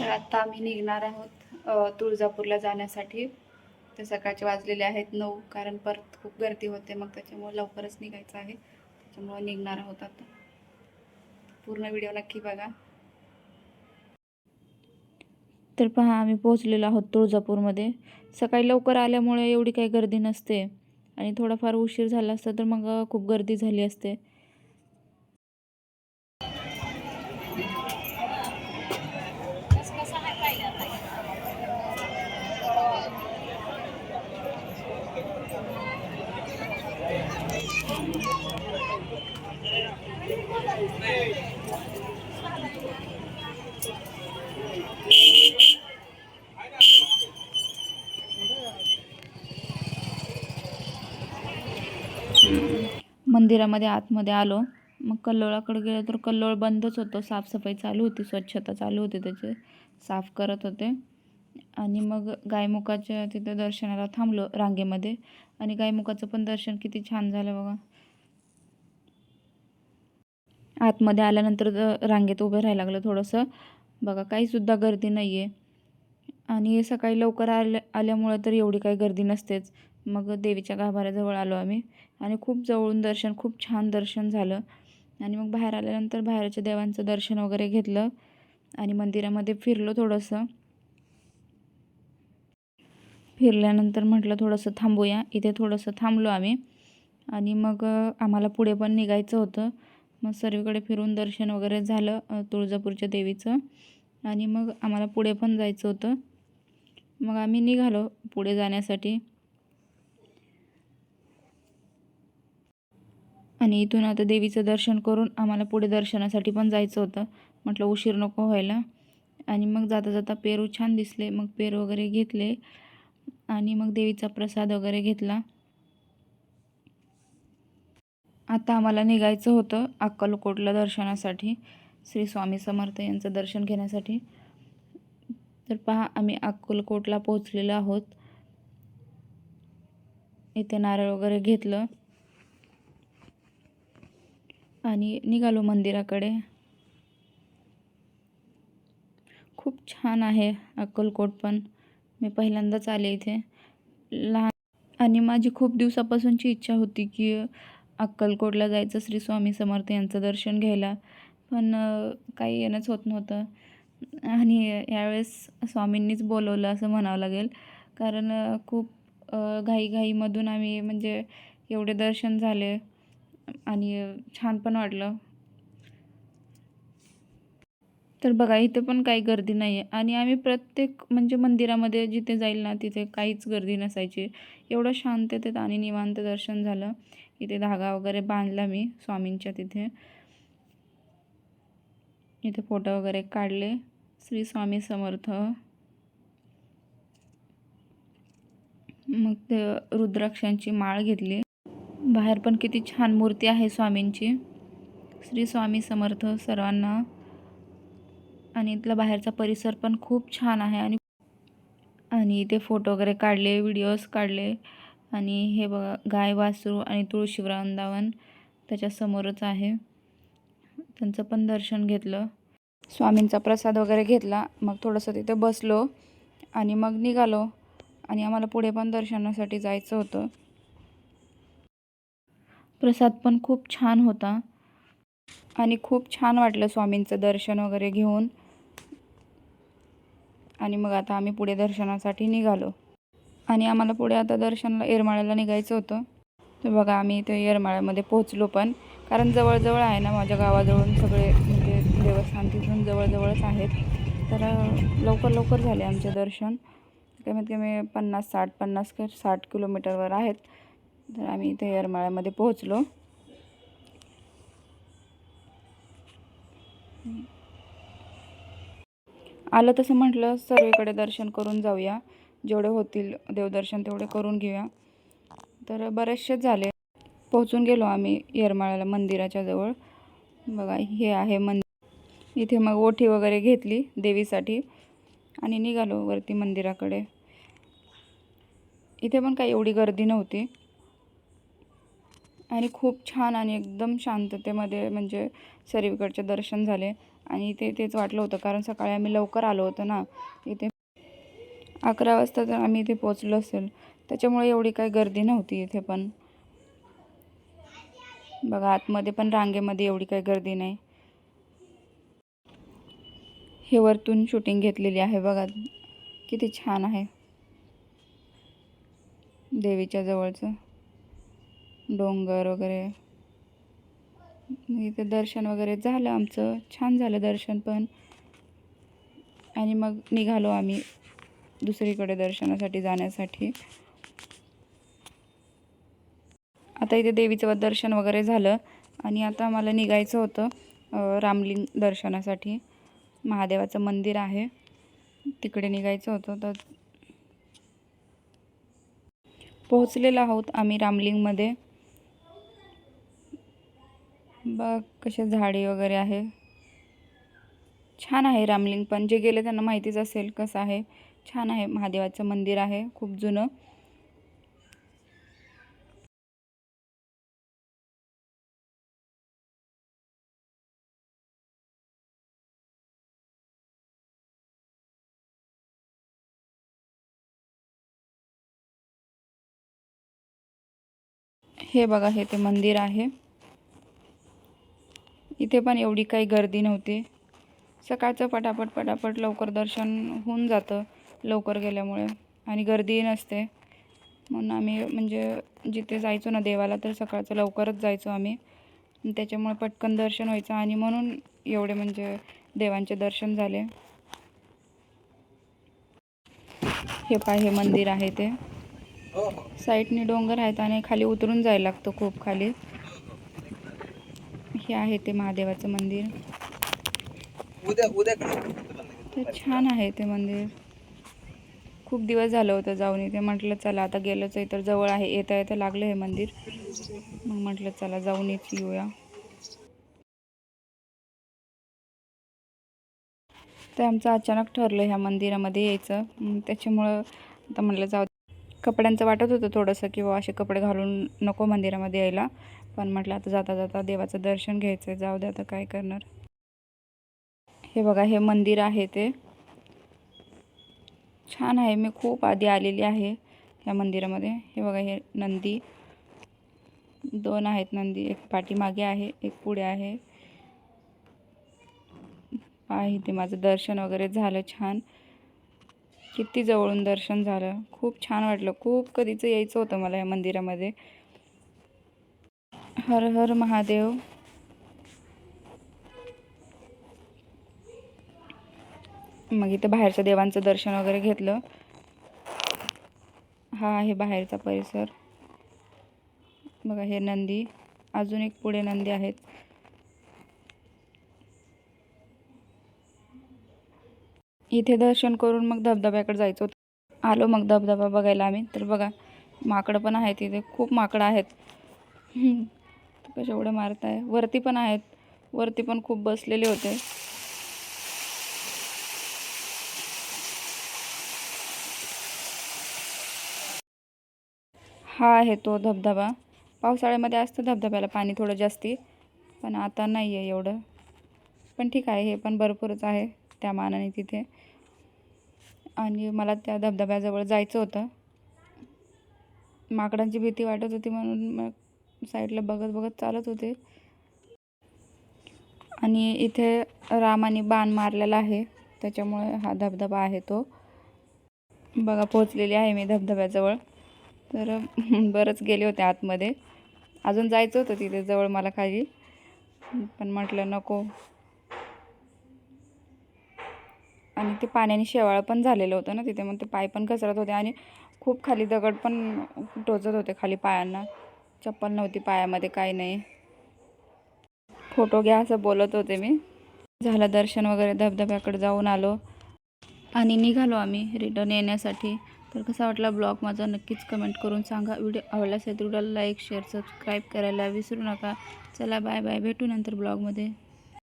तर आत्ता आम्ही निघणार आहोत तुळजापूरला जाण्यासाठी. तर सकाळचे वाजलेले आहेत नऊ कारण परत खूप गर्दी होते मग त्याच्यामुळे लवकरच निघायचं आहे. त्याच्यामुळे निघणार आहोत आता. पूर्ण व्हिडिओ नक्की बघा. तर पहा आम्ही पोहोचलेलो आहोत तुळजापूरमध्ये. सकाळी लवकर आल्यामुळे एवढी काही गर्दी नसते. आणि थोडाफार उशीर झाला असता तर मग खूप गर्दी झाली असते. मंदिरामध्ये आतमध्ये आलो. मग कल्लोळाकडे गेलो तर कल्लोळ बंदच होतो. साफसफाई चालू होती. स्वच्छता चालू होती त्याचे. साफ करत होते. आणि मग गायमुखाच्या तिथे दर्शनाला थांबलो रांगेमध्ये. आणि गायमुखाचं पण दर्शन किती छान झालं बघा. आतमध्ये आल्यानंतर रांगेत उभं राहायला लागलं थोडंसं. बघा काहीसुद्धा गर्दी नाही आहे आणि सकाळी लवकर आल्या आल्यामुळं तर एवढी काही गर्दी नसतेच. मग देवीच्या गाभाऱ्याजवळ आलो आम्ही. आणि खूप जवळून दर्शन खूप छान दर्शन झालं. आणि मग बाहेर आल्यानंतर बाहेरच्या देवांचं दर्शन वगैरे घेतलं. आणि मंदिरामध्ये फिरलो थोडंसं. फिरल्यानंतर म्हटलं थोडंसं थांबूया. इथे थोडंसं थांबलो आम्ही. आणि मग आम्हाला पुढे पण निघायचं होतं. मग सर्वीकडे फिरून दर्शन वगैरे झालं तुळजापूरच्या देवीचं. आणि मग आम्हाला पुढे पण जायचं होतं. मग आम्ही निघालो पुढे जाण्यासाठी. आणि इथून आता देवीचं दर्शन करून आम्हाला पुढे दर्शनासाठी पण जायचं होतं. म्हटलं उशीर नको व्हायला. आणि मग जाता जाता पेरू छान दिसले. मग पेरू वगैरे घेतले. आणि मग देवीचा प्रसाद वगैरे घेतला. आता आम्हाला निघायचं होतं अक्कलकोटला दर्शनासाठी श्री स्वामी समर्थ यांचं दर्शन घेण्यासाठी. तर पहा आम्ही अक्कलकोटला पोहोचलेलो आहोत. इथे नारळ वगैरे घेतलं. आणि निघालो मंदिराकडे. खूप छान आहे अक्कलकोट पण. मी पहिल्यांदाच आले इथे. लहान आणि माझी खूप दिवसापासूनची इच्छा होती की अक्कलकोटला जायचं श्री स्वामी समर्थ यांचं दर्शन घ्यायला. पण काही येणंच होत नव्हतं. आणि यावेळेस स्वामींनीच बोलवलं असं म्हणावं लागेल. कारण खूप घाईघाईमधून आम्ही म्हणजे एवढे दर्शन झाले आणि छान पण वाटलं. तर बघा इथे पण काही गर्दी नाही आहे आणि आम्ही प्रत्येक म्हणजे मंदिरामध्ये जिथे जाईल ना तिथे काहीच गर्दी नसायची. एवढं शांततेत आणि निवांत दर्शन झालं. इथे धागा वगैरे बांधला मी स्वामींच्या तिथे. इथे फोटो वगैरे काढले. श्री स्वामी समर्थ. मग ते रुद्राक्षांची माळ घेतली. बाहेर पण किती छान मूर्ती आहे स्वामींची. श्री स्वामी समर्थ सर्वांना आणि इथला बाहेरचा परिसर पण खूप छान आहे आणि आणि इथे फोटो वगैरे काढले व्हिडिओज काढले. आणि हे बघा गाय वासरू आणि तुळशी वृंदावन त्याच्यासमोरच आहे. त्यांचं पण दर्शन घेतलं. स्वामींचा प्रसाद वगैरे घेतला. मग थोडंसं तिथे बसलो आणि मग निघालो. आणि आम्हाला पुढे पण दर्शनासाठी जायचं होतं. प्रसाद पण खूप छान होता. आणि खूप छान वाटलं स्वामींचं दर्शन वगैरे घेऊन. आणि मग आता आम्ही पुढे दर्शनासाठी निघालो. आणि आम्हाला पुढे आता दर्शनाला येरमाळ्याला निघायचं होतं. तर बघा आम्ही इथे येरमाळ्यामध्ये पोहोचलो पण कारण जवळजवळ आहे ना माझ्या गावाजवळून सगळे म्हणजे देवस्थान तिथून जवळजवळच आहेत. तर लवकर लवकर झाले आमचे दर्शन. कमीत कमी पन्नास साठ पन्नास कि साठ किलोमीटरवर आहेत. तर आम्ही इथे येरमाळ्यामध्ये पोहोचलो. आलं तसं म्हटलं सर्वीकडे दर्शन करून जाऊया. जेवढे होतील देवदर्शन तेवढे करून घेऊया. तर बरेचसेच झाले. पोहोचून गेलो आम्ही येरमाळ्याला मंदिराच्या जवळ. बघा हे आहे मंदिर. इथे मग ओठी वगैरे घेतली देवीसाठी आणि निघालो वरती मंदिराकडे. इथे पण काही एवढी गर्दी नव्हती. आणि खूप छान आणि एकदम शांततेमध्ये म्हणजे सर्वीकडचे दर्शन झाले. आणि ते तेच वाटलं होतं कारण सकाळी आम्ही लवकर आलो होतो ना इथे अकरा वाजता तर आम्ही इथे पोचलो असेल. त्याच्यामुळे एवढी काही गर्दी नव्हती इथे पण. बघा आतमध्ये पण रांगेमध्ये एवढी काही गर्दी नाही. हे वरतून शूटिंग घेतलेली आहे बघा किती छान आहे. देवीच्या जवळचं डोंगर वगैरे. इथे दर्शन वगैरे झालं आमचं. छान झालं दर्शन पण. आणि मग निघालो आम्ही दुसरीकडे दर्शनासाठी जाण्यासाठी. आता इथे देवीचं दर्शन वगैरे झालं. आणि आता मला निघायचं होतं रामलिंग दर्शनासाठी. महादेवाचं मंदिर आहे. तिकडे निघायचं होतं तर पोहोचलेलो आहोत आम्ही रामलिंगमध्ये. बघ कसे झाडे वगैरे आहे. छान आहे रामलिंग पण. जे गेले त्यांना माहितीच असेल कसं आहे. छान आहे महादेवाचं मंदिर आहे. खूप जुनं. हे बघा हे ते मंदिर आहे. इथे पण एवढी काही गर्दी नव्हती. सकाळचं पटापट पटापट लवकर दर्शन होऊन जातं लवकर गेल्यामुळे. आणि गर्दी नसते. म्हणून आम्ही म्हणजे जिथे जायचो ना देवाला तर सकाळचं लवकरच जायचो आम्ही. त्याच्यामुळे पटकन दर्शन व्हायचं. आणि म्हणून एवढे म्हणजे देवांचे दर्शन झाले. हे पाय हे मंदिर आहे ते. साईडने डोंगर आहेत आणि खाली उतरून जायला लागतं खूप खाली. हे आहे ते महादेवाचं मंदिर. उद्या उद्या तर छान आहे ते मंदिर. खूप दिवस झालं होतं जाऊन इथे. म्हटलं चला आता गेलोच आहे तर जवळ आहे. येता येता लागलं हे मंदिर. मग म्हटलं चला जाऊन येत येऊया. ते आमचं अचानक ठरलं ह्या मंदिरामध्ये यायचं. त्याच्यामुळं आता म्हटलं जाऊ कपड्यांचं वाटत होतं थोडंसं की बाबा असे कपडे घालून नको मंदिरामध्ये यायला. पण म्हटलं आता जाता जाता देवाचं दर्शन घ्यायचं जाऊ दे आता काय करणार. हे बघा हे मंदिर आहे ते. छान आहे मी खूप आधी आलेली आहे या मंदिरामध्ये. हे बघा हे नंदी. दोन आहेत नंदी एक पाठीमागे आहे एक पुढे आहे. आहे ते माझं दर्शन वगैरे झालं छान. किती जवळून दर्शन झालं. खूप छान वाटलं. खूप कधीचं यायचं होतं मला या मंदिरामध्ये. हर हर महादेव। मग इथं बाहेरच्या देवांचं दर्शन वगैरे घेतलं. हा आहे बाहेरचा परिसर. बघा हे नंदी अजून एक पुढे नंदी आहेत. इथे दर्शन करून मग धबधब्याकडे जायचं होतं. आलो मग धबधबा बघायला आम्ही. तर बघा माकडं पण आहेत इथे. खूप माकडं आहेत. कशा एवढं मारताय? वरती पण आहेत. वरती पण खूप बसलेले होते. हा आहे तो धबधबा. पावसाळ्यामध्ये असतं धबधब्याला पाणी थोडं जास्ती पण आता नाही आहे एवढं. पण ठीक आहे हे पण भरपूरच आहे त्या मानाने तिथे. आणि मला त्या धबधब्याजवळ जायचं होतं. माकडांची भीती वाटत होती म्हणून मग साईडला बघत बघत चालत होते. आणि इथे रामाने बाण मारलेला आहे. त्याच्यामुळे हा धबधबा आहे तो. बघा पोचलेली आहे मी धबधब्याजवळ. तर बरंच गेले होते आतमध्ये. अजून जायचं होतं तिथे जवळ मला खाली. पण म्हटलं नको. आणि ते पाण्याने शेवाळ पण झालेलं होतं ना तिथे. मग ते पाय पण घसरत होते आणि खूप खाली दगड पण टोचत होते खाली पायांना. चप्पल नव्हती पायामध्ये काही नाही. फोटो घ्या असं बोलत होते मी. झालं दर्शन वगैरे धबधब्याकडे जाऊन आलो. आणि निघालो आम्ही रिटर्न येण्यासाठी. तर कसा वाटला ब्लॉग माझा? नक्कीच कमेंट करून सांगा. व्हिडिओ आवडला असेल तर व्हिडिओला लाईक शेअर सबस्क्राईब करायला विसरू नका. चला बाय बाय भेटू नंतर ब्लॉगमध्ये